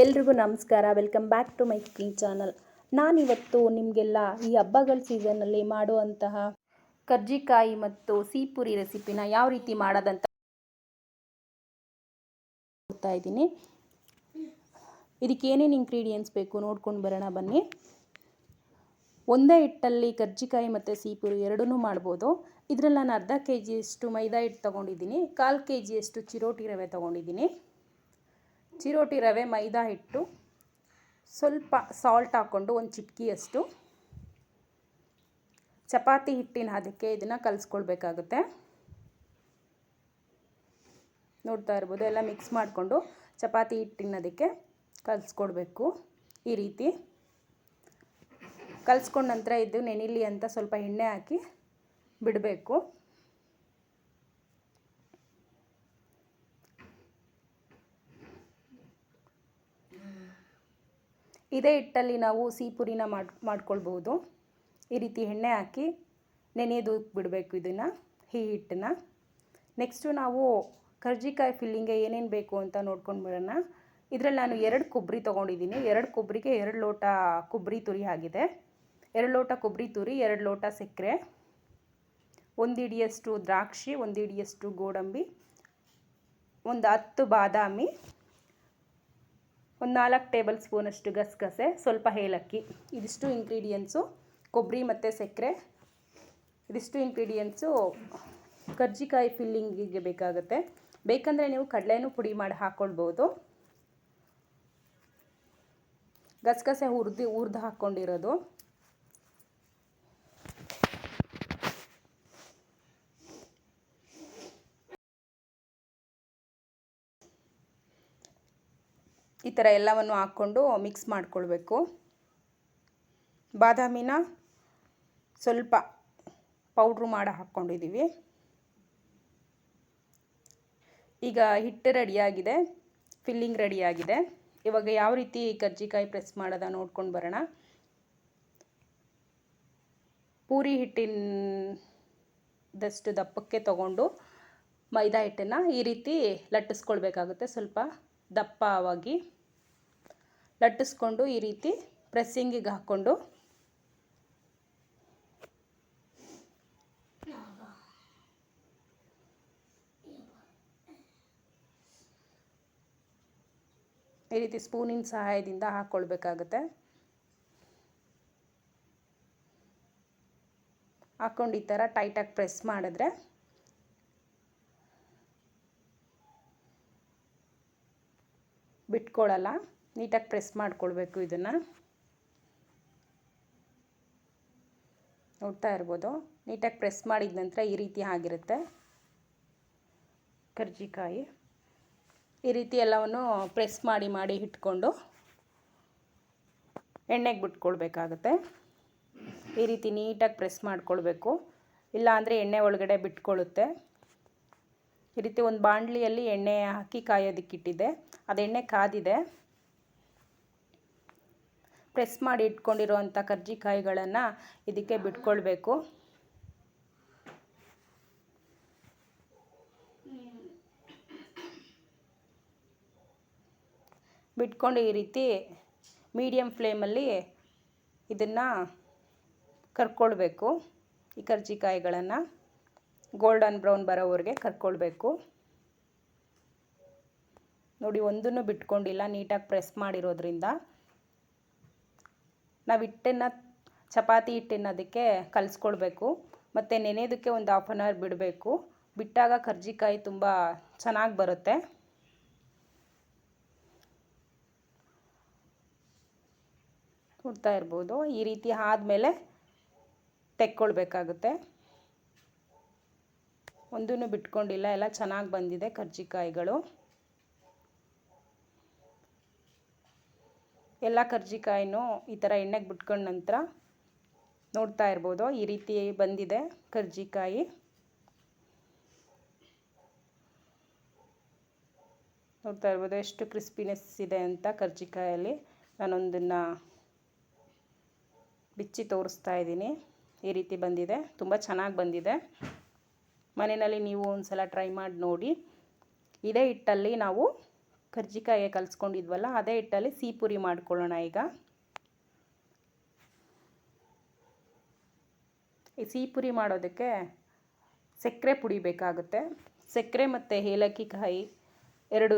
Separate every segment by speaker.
Speaker 1: ಎಲ್ರಿಗೂ ನಮಸ್ಕಾರ. Welcome back to my cooking channel ನಾನಿವತ್ತು ನಿಮಗೆಲ್ಲ ಈ ಹಬ್ಬಗಳ ಸೀಸನ್ನಲ್ಲಿ ಮಾಡುವಂತಹ ಕರ್ಜಿಕಾಯಿ ಮತ್ತು ಸೀಪುರಿ ರೆಸಿಪಿನ ಯಾವ ರೀತಿ ಮಾಡೋದಂತ ನೋಡ್ತಾ ಇದ್ದೀನಿ. ಇದಕ್ಕೆ ಏನೇನು ಇಂಗ್ರೀಡಿಯೆಂಟ್ಸ್ ಬೇಕು ನೋಡ್ಕೊಂಡು ಬರೋಣ ಬನ್ನಿ. ಒಂದೇ ಹಿಟ್ಟಲ್ಲಿ ಕರ್ಜಿಕಾಯಿ ಮತ್ತು ಸೀಪುರಿ ಎರಡೂ ಮಾಡ್ಬೋದು. ಇದರಲ್ಲಿ ನಾನು ಅರ್ಧ ಕೆ ಜಿಯಷ್ಟು ಮೈದಾ ಹಿಟ್ಟು ತೊಗೊಂಡಿದ್ದೀನಿ. ಕಾಲು ಕೆ ಜಿಯಷ್ಟು ಚಿರೋಟಿ ರವೆ ತೊಗೊಂಡಿದ್ದೀನಿ. ಚಿರೋಟಿ ರವೆ ಮೈದಾ ಹಿಟ್ಟು, ಸ್ವಲ್ಪ ಸಾಲ್ಟ್ ಹಾಕ್ಕೊಂಡು ಒಂದು ಚಿಟಕಿಯಷ್ಟು. ಚಪಾತಿ ಹಿಟ್ಟಿನ ಅದಕ್ಕೆ ಇದನ್ನು ಕಲಿಸ್ಕೊಳ್ಬೇಕಾಗುತ್ತೆ. ನೋಡ್ತಾ ಇರ್ಬೋದು, ಎಲ್ಲ ಮಿಕ್ಸ್ ಮಾಡಿಕೊಂಡು ಚಪಾತಿ ಹಿಟ್ಟಿನ ಅದಕ್ಕೆ ಕಲಿಸ್ಕೊಡ್ಬೇಕು ಈ ರೀತಿ. ಕಲಿಸ್ಕೊಂಡ ನಂತರ ಇದು ನೆನಿಲಿ ಅಂತ ಸ್ವಲ್ಪ ಎಣ್ಣೆ ಹಾಕಿ ಬಿಡಬೇಕು. ಇದೇ ಹಿಟ್ಟಲ್ಲಿ ನಾವು ಸಿಹಿಪುರಿನ ಮಾಡಿ, ಮಾಡ್ಕೊಳ್ಬೋದು. ಈ ರೀತಿ ಎಣ್ಣೆ ಹಾಕಿ ನೆನೆಯೋದು ಬಿಡಬೇಕು ಇದನ್ನು, ಈ ಹಿಟ್ಟನ್ನ. ನೆಕ್ಸ್ಟು ನಾವು ಕರ್ಜಿಕಾಯಿ ಫಿಲ್ಲಿಂಗೆ ಏನೇನು ಬೇಕು ಅಂತ ನೋಡ್ಕೊಂಡು ಬರೋಣ ಇದರಲ್ಲಿ ನಾನು ಎರಡು ಕೊಬ್ಬರಿ ತೊಗೊಂಡಿದ್ದೀನಿ. ಎರಡು ಕೊಬ್ಬರಿಗೆ ಎರಡು ಲೋಟ ಕೊಬ್ಬರಿ ತುರಿ ಆಗಿದೆ. ಎರಡು ಲೋಟ ಕೊಬ್ಬರಿ ತುರಿ, ಎರಡು ಲೋಟ ಸಕ್ಕರೆ. ಒಂದು ಹಿಡಿಯಷ್ಟು ದ್ರಾಕ್ಷಿ, ಒಂದು ಹಿಡಿಯಷ್ಟು ಗೋಡಂಬಿ, ಒಂದು ಹತ್ತು ಬಾದಾಮಿ ಒಂದು ನಾಲ್ಕು ಟೇಬಲ್ ಸ್ಪೂನಷ್ಟು ಗಸಗಸೆ, ಸ್ವಲ್ಪ ಏಲಕ್ಕಿ, ಇದಿಷ್ಟು ಇಂಗ್ರೀಡಿಯೆಂಟ್ಸು ಕೊಬ್ಬರಿ ಮತ್ತು ಸಕ್ಕರೆ, ಇದಿಷ್ಟು ಇಂಗ್ರೀಡಿಯೆಂಟ್ಸು ಕರ್ಜಿಕಾಯಿ ಫಿಲ್ಲಿಂಗಿಗೆ ಬೇಕಾಗುತ್ತೆ. ಬೇಕಂದರೆ ನೀವು ಕಡಲೆನೂ ಪುಡಿ ಮಾಡಿ ಹಾಕ್ಕೊಳ್ಬೋದು ಗಸಗಸೆ ಹುರಿದು ಹುರಿದು ಹಾಕ್ಕೊಂಡಿರೋದು ಈ ಥರ ಎಲ್ಲವನ್ನು ಹಾಕ್ಕೊಂಡು ಮಿಕ್ಸ್ ಮಾಡಿಕೊಳ್ಬೇಕು. ಬಾದಾಮಿನ ಸ್ವಲ್ಪ ಪೌಡ್ರು ಮಾಡಿ ಹಾಕ್ಕೊಂಡಿದ್ದೀವಿ. ಈಗ ಹಿಟ್ಟು ರೆಡಿಯಾಗಿದೆ, ಫಿಲ್ಲಿಂಗ್ ರೆಡಿಯಾಗಿದೆ. ಇವಾಗ ಯಾವ ರೀತಿ ಕರ್ಜಿಕಾಯಿ ಪ್ರೆಸ್ ಮಾಡೋದ ನೋಡ್ಕೊಂಡು ಬರೋಣ. ಪೂರಿ ಹಿಟ್ಟಿನದಷ್ಟು ದಪ್ಪಕ್ಕೆ ತಗೊಂಡು ಮೈದಾ ಹಿಟ್ಟನ್ನು ಈ ರೀತಿ ಲಟ್ಟಿಸ್ಕೊಳ್ಬೇಕಾಗುತ್ತೆ ಸ್ವಲ್ಪ. ದಪ್ಪವಾಗಿ ಲಟ್ಟಿಸ್ಕೊಂಡು ಈ ರೀತಿ ಪ್ರೆಸ್ಸಿಂಗಿಗೆ ಹಾಕ್ಕೊಂಡು ಈ ರೀತಿ ಸ್ಪೂನಿನ ಸಹಾಯದಿಂದ ಹಾಕ್ಕೊಳ್ಬೇಕಾಗುತ್ತೆ ಹಾಕ್ಕೊಂಡು ಈ ಥರ ಟೈಟಾಗಿ ಪ್ರೆಸ್ ಮಾಡಿದ್ರೆ ಬಿಟ್ಕೊಳ್ಳಲ್ಲ ನೀಟಾಗಿ ಪ್ರೆಸ್ ಮಾಡಿಕೊಳ್ಬೇಕು ಇದನ್ನು. ನೋಡ್ತಾ ಇರ್ಬೋದು. ನೀಟಾಗಿ ಪ್ರೆಸ್ ಮಾಡಿದ ನಂತರ ಈ ರೀತಿ ಆಗಿರುತ್ತೆ. ಕರ್ಜಿಕಾಯಿ. ಈ ರೀತಿ ಎಲ್ಲವನ್ನು ಪ್ರೆಸ್ ಮಾಡಿ ಮಾಡಿ ಇಟ್ಕೊಂಡು ಎಣ್ಣೆಗೆ ಬಿಟ್ಕೊಳ್ಬೇಕಾಗತ್ತೆ. ಈ ರೀತಿ ನೀಟಾಗಿ ಪ್ರೆಸ್ ಮಾಡಿಕೊಳ್ಬೇಕು. ಇಲ್ಲಾಂದರೆ ಎಣ್ಣೆ ಒಳಗಡೆ ಬಿಟ್ಕೊಳ್ಳುತ್ತೆ ಈ ರೀತಿ ಒಂದು ಬಾಣಲಿಯಲ್ಲಿ ಎಣ್ಣೆ ಹಾಕಿ ಕಾಯೋದಕ್ಕಿಟ್ಟಿದ್ದೆ ಅದು ಎಣ್ಣೆ ಕಾದಿದೆ. ಪ್ರೆಸ್ ಮಾಡಿ ಇಟ್ಕೊಂಡಿರೋವಂಥ ಕರ್ಜಿಕಾಯಿಗಳನ್ನು ಇದಕ್ಕೆ ಬಿಟ್ಕೊಳ್ಬೇಕು. ಬಿಟ್ಕೊಂಡು ಈ ರೀತಿ ಮೀಡಿಯಮ್ ಫ್ಲೇಮಲ್ಲಿ ಇದನ್ನು ಕರ್ಕೊಳ್ಬೇಕು ಈ ಕರ್ಜಿಕಾಯಿಗಳನ್ನು. Golden brown ಬರೋವರೆಗೆ ಕರ್ಕೊಳ್ಬೇಕು. ನೋಡಿ, ಒಂದನ್ನು ಬಿಟ್ಕೊಂಡಿಲ್ಲ, ನೀಟಾಗಿ ಪ್ರೆಸ್ ಮಾಡಿರೋದ್ರಿಂದ. ನಾವು ಹಿಟ್ಟನ್ನು, ಚಪಾತಿ ಹಿಟ್ಟನ್ನು ಅದಕ್ಕೆ ಕಲಿಸ್ಕೊಳ್ಬೇಕು. ಮತ್ತು ನೆನೆಯೋದಕ್ಕೆ ಒಂದು ಹಾಫ್ ಆನ್ ಅವರ್ ಬಿಡಬೇಕು. ಬಿಟ್ಟಾಗ ಕರ್ಜಿಕಾಯಿ ತುಂಬ ಚೆನ್ನಾಗಿ ಬರುತ್ತೆ. ನೋಡ್ತಾ ಇರ್ಬೋದು. ಈ ರೀತಿ ಆದಮೇಲೆ ತೆಕ್ಕೊಳ್ಬೇಕಾಗುತ್ತೆ. ಒಂದೂ ಬಿಟ್ಕೊಂಡಿಲ್ಲ. ಎಲ್ಲ ಚೆನ್ನಾಗಿ ಬಂದಿದೆ ಕರ್ಜಿಕಾಯಿಗಳು. ಎಲ್ಲ ಕರ್ಜಿಕಾಯಿನೂ ಈ ಥರ ಎಣ್ಣೆಗೆ ಬಿಟ್ಕೊಂಡ ನಂತರ ನೋಡ್ತಾ ಇರ್ಬೋದು. ಈ ರೀತಿ ಬಂದಿದೆ ಕರ್ಜಿಕಾಯಿ. ನೋಡ್ತಾ ಇರ್ಬೋದು ಎಷ್ಟು ಕ್ರಿಸ್ಪಿನೆಸ್ ಇದೆ ಅಂತ ಕರ್ಜಿಕಾಯಲ್ಲಿ. ನಾನೊಂದನ್ನು ಬಿಚ್ಚಿ ತೋರಿಸ್ತಾ ಇದ್ದೀನಿ. ಈ ರೀತಿ ಬಂದಿದೆ. ತುಂಬ ಚೆನ್ನಾಗಿ ಬಂದಿದೆ. ಮನೆಯಲ್ಲಿ ನೀವು ಒಂದು ಸಲ ಟ್ರೈ ಮಾಡಿ ನೋಡಿ. ಇದೇ ಹಿಟ್ಟಲ್ಲಿ ನಾವು ಕರ್ಜಿಕಾಯಿ ಕಲಿಸ್ಕೊಂಡಿದ್ವಲ್ಲ, ಅದೇ ಹಿಟ್ಟಲ್ಲಿ ಸಿಹಿ ಮಾಡ್ಕೊಳ್ಳೋಣ ಈಗ. ಈ ಸಿಹಿ ಪುರಿ ಮಾಡೋದಕ್ಕೆ ಸಕ್ಕರೆ ಪುಡಿ ಬೇಕಾಗುತ್ತೆ. ಸಕ್ಕರೆ ಮತ್ತು ಏಲಕ್ಕಿ ಕಾಯಿ ಎರಡೂ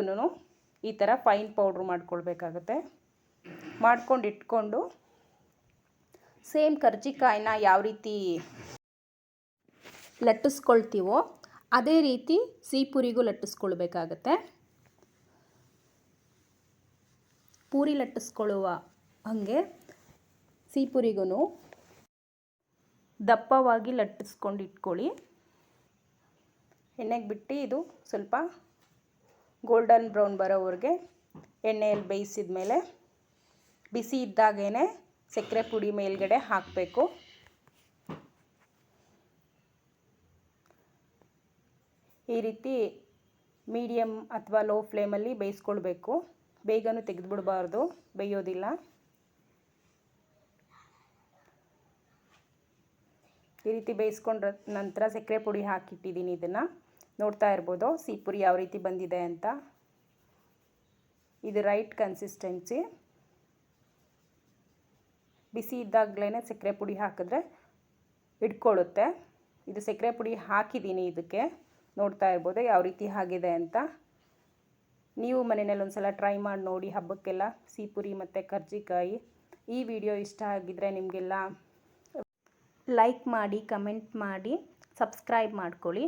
Speaker 1: ಈ ಥರ ಫೈನ್ ಪೌಡ್ರ್ ಮಾಡ್ಕೊಳ್ಬೇಕಾಗತ್ತೆ. ಮಾಡ್ಕೊಂಡು ಇಟ್ಕೊಂಡು ಸೇಮ್ ಕರ್ಜಿಕಾಯಿನ ಯಾವ ರೀತಿ ಲಟ್ಟಿಸ್ಕೊಳ್ತೀವೋ ಅದೇ ರೀತಿ ಸೀಪುರಿಗೂ ಪುರಿಗೂ ಲಟ್ಟಿಸ್ಕೊಳ್ಬೇಕಾಗತ್ತೆ. ಪೂರಿ ಲಟ್ಟಿಸ್ಕೊಳ್ಳುವ ಹಾಗೆ ಸೀಪುರಿಗೂ ಪುರಿಗೂ ದಪ್ಪವಾಗಿ ಲಟ್ಟಿಸ್ಕೊಂಡು ಇಟ್ಕೊಳ್ಳಿ ಎಣ್ಣೆಗೆ ಬಿಟ್ಟು ಇದು ಸ್ವಲ್ಪ ಗೋಲ್ಡನ್ ಬ್ರೌನ್ ಬರೋವರೆಗೆ ಎಣ್ಣೆಯಲ್ಲಿ ಬೇಯಿಸಿದ ಮೇಲೆ ಬಿಸಿ ಇದ್ದಾಗೇ ಸಕ್ಕರೆ ಪುಡಿ ಮೇಲ್ಗಡೆ ಹಾಕಬೇಕು. ಈ ರೀತಿ ಮೀಡಿಯಮ್ ಅಥವಾ ಲೋ ಫ್ಲೇಮಲ್ಲಿ ಬೇಯಿಸ್ಕೊಳ್ಬೇಕು. ಬೇಗನೂ ತೆಗೆದುಬಿಡಬಾರ್ದು, ಬೇಯೋದಿಲ್ಲ. ಈ ರೀತಿ ಬೇಯಿಸ್ಕೊಂಡ್ರ ನಂತರ ಸಕ್ಕರೆ ಪುಡಿ ಹಾಕಿಟ್ಟಿದ್ದೀನಿ ಇದನ್ನು. ನೋಡ್ತಾ ಇರ್ಬೋದು ಸೀಪುರಿ ಯಾವ ರೀತಿ ಬಂದಿದೆ ಅಂತ. ಇದು ರೈಟ್ ಕನ್ಸಿಸ್ಟೆನ್ಸಿ. ಬಿಸಿ ಇದ್ದಾಗಲೇ ಸಕ್ಕರೆ ಪುಡಿ ಹಾಕಿದ್ರೆ ಇಟ್ಕೊಳ್ಳುತ್ತೆ ಇದು ಸಕ್ಕರೆ ಪುಡಿ ಹಾಕಿದ್ದೀನಿ ಇದಕ್ಕೆ. ನೋಡ್ತಾ ಇರ್ಬೋದು, ಯಾವ ರೀತಿ ಆಗಿದೆ ಅಂತ. ನೀವು ಮನೆಯಲ್ಲಿ ಒಂದು ಸಲ ಟ್ರೈ ಮಾಡಿ ನೋಡಿ ಹಬ್ಬಕ್ಕೆಲ್ಲ ಸೀಪುರಿ ಮತ್ತು ಕರ್ಜಿಕಾಯಿ. ಈ ವಿಡಿಯೋ ಇಷ್ಟ ಆಗಿದ್ರೆ ನಿಮಗೆಲ್ಲ ಲೈಕ್ ಮಾಡಿ ಕಮೆಂಟ್ ಮಾಡಿ ಸಬ್ಸ್ಕ್ರೈಬ್ ಮಾಡ್ಕೊಳ್ಳಿ.